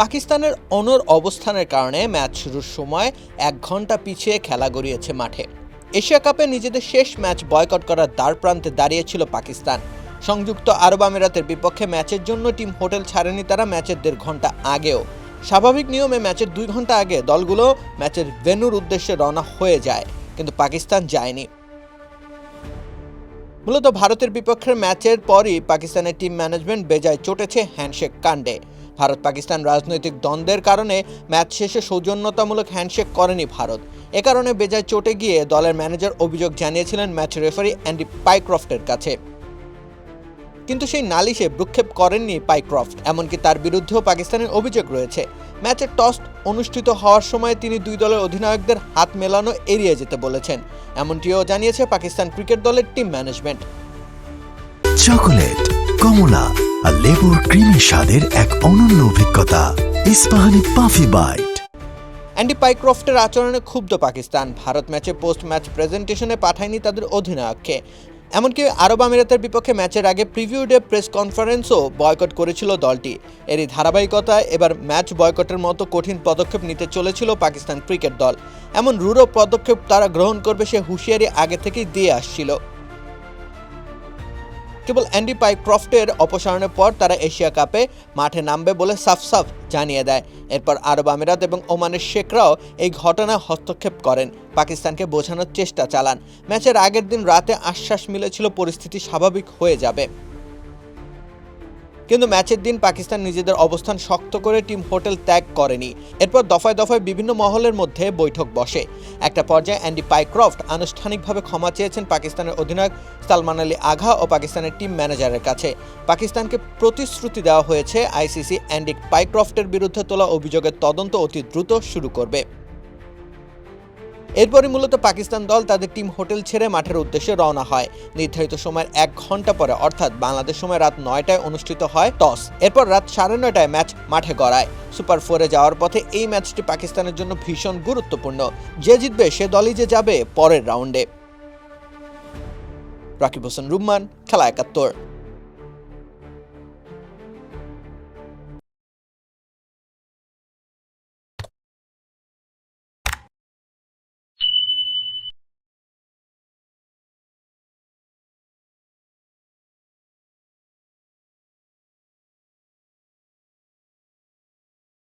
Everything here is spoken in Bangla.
পাকিস্তানের অনর অবস্থানের কারণে ম্যাচ শুরুর সময় এক ঘণ্টা পিছিয়ে খেলা গড়িয়েছে মাঠে। এশিয়া কাপে নিজেদের শেষ ম্যাচ বয়কট করার দ্বার প্রান্তে দাঁড়িয়েছিল পাকিস্তান। সংযুক্ত আরব আমিরাতের বিপক্ষে ম্যাচের জন্য টিম হোটেল ছাড়েনি তারা ম্যাচের দেড় ঘণ্টা আগেও। স্বাভাবিক নিয়মে ম্যাচের দুই ঘণ্টা আগে দলগুলো ম্যাচের ভেন্যুর উদ্দেশ্যে রওনা হয়ে যায়, কিন্তু পাকিস্তান যায়নি। মূলত ভারতের বিপক্ষের ম্যাচের পরই পাকিস্তানের টিম ম্যানেজমেন্ট বেজায় চটেছে হ্যান্ডশেক কাণ্ডে। ভারত পাকিস্তান রাজনৈতিক দ্বন্দ্বের কারণে ম্যাচ শেষে সৌজন্যতামূলক হ্যান্ডশেক করেনি ভারত। এ কারণে বেজায় চটে গিয়ে দলের ম্যানেজার অভিযোগ জানিয়েছিলেন ম্যাচ রেফারি অ্যান্ডি পাইক্রফটের কাছে। কিন্তু সেই নালিশে ভ্রুক্ষেপ করেননি পাইক্রফট, এমনকি তার বিরুদ্ধেও পাকিস্তানের অভিযোগ রয়েছে। ম্যাচের টস অনুষ্ঠিত হওয়ার সময় তিনি দুই দলের অধিনায়কদের হাত মেলানো এড়িয়ে যেতে বলেছেন। এমনটিও জানিয়েছে পাকিস্তান ক্রিকেট দলের টিম ম্যানেজমেন্ট। চকোলেট, কমলা আর লেবুর ক্রিমি স্বাদের এক অনন্য অভিজ্ঞতা, ইস্পাহানি পাফি বাইট। অ্যান্ডি পাইক্রফটের আচরণে ক্ষুব্ধ পাকিস্তান। ভারত ম্যাচে পোস্ট ম্যাচ প্রেজেন্টেশনে পাঠায়নি তাদের অধিনায়ককে। এমনকি আরব আমিরাতের বিপক্ষে ম্যাচের আগে প্রিভিউ ডে প্রেস কনফারেন্সও বয়কট করেছিল দলটি। এরই ধারাবাহিকতায় এবার ম্যাচ বয়কটের মতো কঠিন পদক্ষেপ নিতে চলেছিল পাকিস্তান ক্রিকেট দল। এমন রূঢ় পদক্ষেপ তারা গ্রহণ করবে সে হুঁশিয়ারি আগে থেকেই দিয়ে আসছিল। কেবল অ্যান্ডি পাইক্রফটের অপসারণের পর তারা এশিয়া কাপে মাঠে নামবে বলে সাফ সাফ জানিয়ে দেয়। এরপর আরব আমিরাত এবং ওমানের শেখরাও এই ঘটনায় হস্তক্ষেপ করেন। পাকিস্তানকে বোঝানোর চেষ্টা চালান। ম্যাচের আগের দিন রাতে আশ্বাস মিলেছিল পরিস্থিতি স্বাভাবিক হয়ে যাবে। কিন্তু ম্যাচের দিন পাকিস্তান নিজেদের অবস্থান শক্ত করে টিম হোটেল ত্যাগ করেনি। এরপর দফায় দফায় বিভিন্ন মহলের মধ্যে বৈঠক বসে। একটা পর্যায়ে অ্যান্ডি পাইক্রফট আনুষ্ঠানিকভাবে ক্ষমা চেয়েছেন পাকিস্তানের অধিনায়ক সালমান আলী আঘা ও পাকিস্তানের টিম ম্যানেজারের কাছে। পাকিস্তানকে প্রতিশ্রুতি দেওয়া হয়েছে আইসিসি অ্যান্ডি পাইক্রফটের বিরুদ্ধে তোলা অভিযোগের তদন্ত অতি দ্রুত শুরু করবে। এরপরই মূলত পাকিস্তান দল তাদের টিম হোটেল ছেড়ে মাঠের উদ্দেশ্যে রওনা হয়। নির্ধারিত সময়ের এক ঘণ্টা পরে, অর্থাৎ বাংলাদেশ সময় রাত নয়টায় অনুষ্ঠিত হয় টস। এরপর রাত সাড়ে নয়টায় ম্যাচ মাঠে গড়ায়। সুপার ফোরে যাওয়ার পথে এই ম্যাচটি পাকিস্তানের জন্য ভীষণ গুরুত্বপূর্ণ। যে জিতবে, সে দলই যে যাবে পরের রাউন্ডে। রাকিব হোসেন রুম্মান, খেলা একাত্তর।